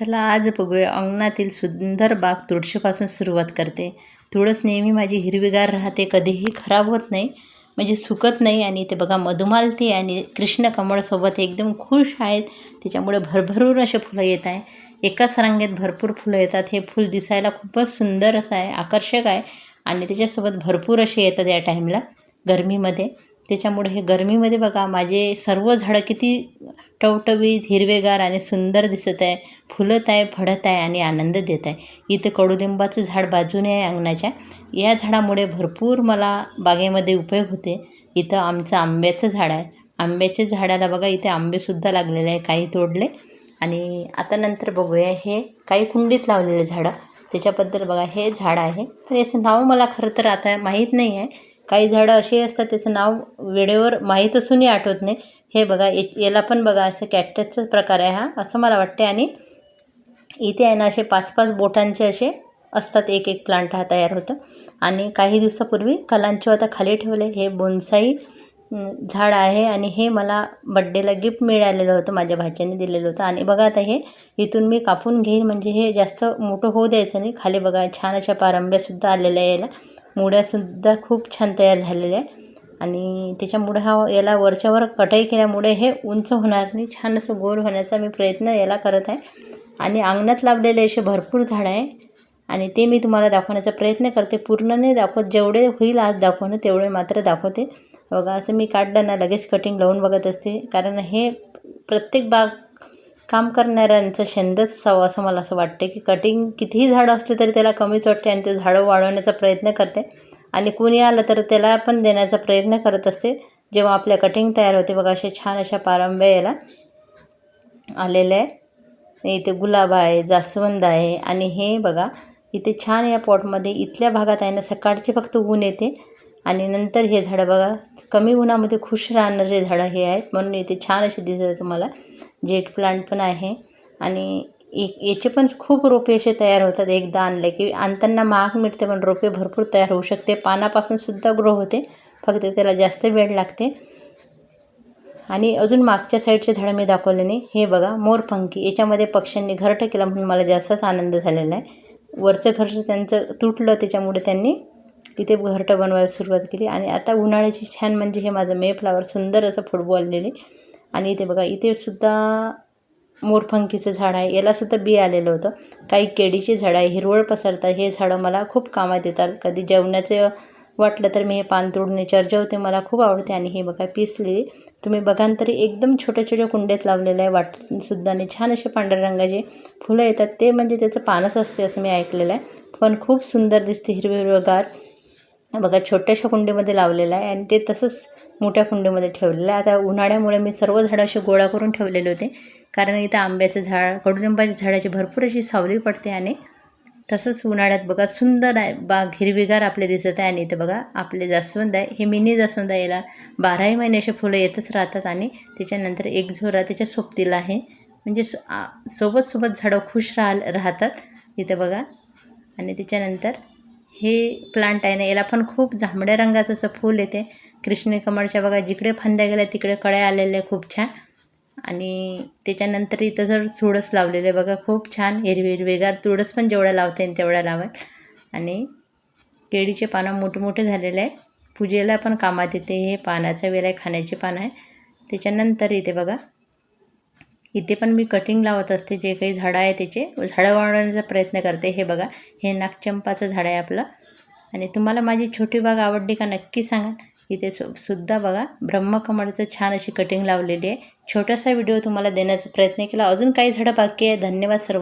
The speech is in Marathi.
चला आज बघूया. अंगणातील सुंदर बाग तुळशीपासून सुरुवात करते. तुळस नेहमी माझी हिरवीगार राहते. कधीही खराब होत नाही. म्हणजे सुकत नाही आणि ते बघा मधुमालती आणि कृष्ण कमळसोबत एकदम खुश आहेत. त्याच्यामुळे भरभरून असे फुलं येत आहे. एकाच रांगेत भरपूर फुलं येतात. हे फूल दिसायला खूपच सुंदर असं आहे आकर्षक आहे आणि त्याच्यासोबत भरपूर असे येतात या टाईमला गरमीमध्ये. त्याच्यामुळे हे गरमीमध्ये बघा माझे सर्व झाडं किती टवटवीत हिरवेगार आणि सुंदर दिसत आहे. फुलत आहे फडत आहे आणि आनंद देत आहे. इथं कडुलिंबाचं झाड बाजूने आहे अंगणाच्या. या झाडामुळे भरपूर मला बागेमध्ये उपयोग होते. इथं आमचं आंब्याचं झाड आहे. आंब्याच्या झाडाला बघा इथे आंबेसुद्धा लागलेले आहे. काही तोडले. आणि आता नंतर बघूया हे काही कुंडीत लावलेले झाडं. त्याच्याबद्दल बघा हे झाड आहे. तर याचं नाव मला खरं तर आता माहीत नाही आहे. काही झाडं अशी असतात त्याचं नाव वेळेवर माहीत असूनही आठवत नाही. हे बघा याला पण बघा असं कॅक्टसचा प्रकार आहे हा असं मला वाटते आणि इथे आहे ना असे पाच पाच बोटांचे असे असतात एक एक प्लांट हा तयार होतं. आणि काही दिवसापूर्वी कलांचो आता खाली ठेवले. हे बोनसाई झाड आहे. आणि हे मला बड्डेला गिफ्ट मिळालेलं होतं माझ्या भाच्याने दिलेलं होतं. आणि बघा आता हे इथून मी कापून घेईन. म्हणजे हे जास्त मोठं होऊ द्यायचं नाही. खाली बघा छान अशा पारंब्यासुद्धा आलेल्या आहे याला. मुळ्यासुद्धा खूप छान तयार झालेल्या आहे आणि त्याच्यामुळे हा याला वरच्यावर कटाई केल्यामुळे हे उंच होणार नाही. छान असं गोल होण्याचा मी प्रयत्न याला करत आहे. आणि अंगणात लावलेले असे भरपूर झाडं आहे. आणि ते मी तुम्हाला दाखवण्याचा प्रयत्न करते. पूर्ण नाही दाखवत. जेवढे होईल आज दाखवणं तेवढे मात्र दाखवते. बघा असं मी काढलं ना लगेच कटिंग लावून बघत असते. कारण हे प्रत्येक बाग काम करणाऱ्यांचा छंदच असावा असं मला असं वाटते की कटिंग कितीही झाडं असले तरी त्याला कमीच वाटते आणि ते झाडं वाढवण्याचा प्रयत्न करते. आणि कुणी आलं तर त्याला पण देण्याचा प्रयत्न करत असते. जेव्हा आपल्या कटिंग तयार होते बघा असे छान अशा पारंब्या याला आहे इथे गुलाब आहे जास्वंद आहे आणि हे बघा इथे छान या पॉटमध्ये इथल्या भागात आहे ना सकाळचे फक्त ऊन येते. आणि नंतर हे झाडं बघा कमी उन्हामध्ये खुश राहणारे झाडं हे आहेत. म्हणून इथे छान असे दिसत तुम्हाला. जेट प्लांट पण आहे. आणि एक याचे पण खूप रोपे असे तयार होतात. एकदा आणले की आणताना महाग मिळते पण रोपे भरपूर तयार होऊ शकते. पानापासून सुद्धा ग्रो होते. फक्त त्याला जास्त वेळ लागते. आणि अजून मागच्या साईडचे झाडं मी दाखवले नाही. हे बघा मोरपंखी याच्यामध्ये पक्ष्यांनी घरटं केलं म्हणून मला जास्तच आनंद झालेला आहे. वरचं घर त्यांचं तुटलं त्याच्यामुळे त्यांनी इथे घरटं बनवायला सुरुवात केली. आणि आता उन्हाळ्याची छान म्हणजे हे माझं मे फ्लावर सुंदर असं फुटबॉल आणि इथे बघा इथे सुद्धा मोरपंखीचं झाड आहे. यालासुद्धा बी आलेलं होतं. काही केळीची झाडं आहे हिरवळ पसरतात. हे झाडं मला खूप कामात येतात. कधी जेवणाचं वाटलं तर मी हे पान तोडणे चर्चवते मला खूप आवडते. आणि हे बघा पिसलेली तुम्ही बघान तरी एकदम छोट्या छोट्या कुंड्यात लावलेलं आहे. वाटसुद्धा आणि छान असे पांढऱ्या रंगाचे फुलं येतात. ते म्हणजे त्याचं पानच असते असं मी ऐकलेलं आहे. पण खूप सुंदर दिसते. हिरवे हिरवगार बघा छोट्याशा कुंडीमध्ये लावलेलं आहे आणि ते तसंच मोठ्या कुंडीमध्ये ठेवलेलं आहे. आता उन्हाळ्यामुळे मी सर्व झाडं असे गोळा करून ठेवलेले होते कारण इथं आंब्याचं झाड कडुलिंबाच्या झाडाची भरपूर अशी सावली पडते आणि तसंच उन्हाळ्यात बघा सुंदर आहे. बाग हिरवीगार आपले दिसत आहे आणि इथं बघा आपले जास्वंद आहे. हे मिनी जास्वंद आहे. याला बाराही महिने असे फुलं येतच राहतात आणि त्याच्यानंतर एक झोरा त्याच्या सोबतीला आहे. म्हणजे सो सोबत सोबत झाडं खुश राह राहतात. इथं बघा. आणि त्याच्यानंतर हे प्लांट आहे ना याला पण खूप जांभळ्या रंगाचं असं फूल येते. कृष्ण कमळच्या बघा जिकडे फांद्या गेल्या तिकडे कळ्या आलेल्या खूप छान. आणि त्याच्यानंतर इथं जर तुळस लावलेलं बघा खूप छान. हिरवे हिरवेगार तुळस पण जेवढ्या लावता येईल तेवढ्या लावाय आणि केळीचे पानं मोठे झालेले आहे पूजेला पण कामात येते. हे पानाचा वेळ आहे खाण्याचे पानं आहे. त्याच्यानंतर इथे बघा इथे पण मी कटिंग लावत असते जे काही झाडं आहे त्याचे. झाडं वाढवण्याचा प्रयत्न करते हे बघा. हे नागचंपाचं झाड आहे आपलं. आणि तुम्हाला माझी छोटी बाग आवडली का नक्की सांगा. इथे सु सुद्धा बघा. ब्रह्मकमळचं छान अशी कटिंग लावलेली आहे. छोटासा व्हिडिओ तुम्हाला देण्याचा प्रयत्न केला. अजून काही झाडं बाकी आहे. धन्यवाद सर्व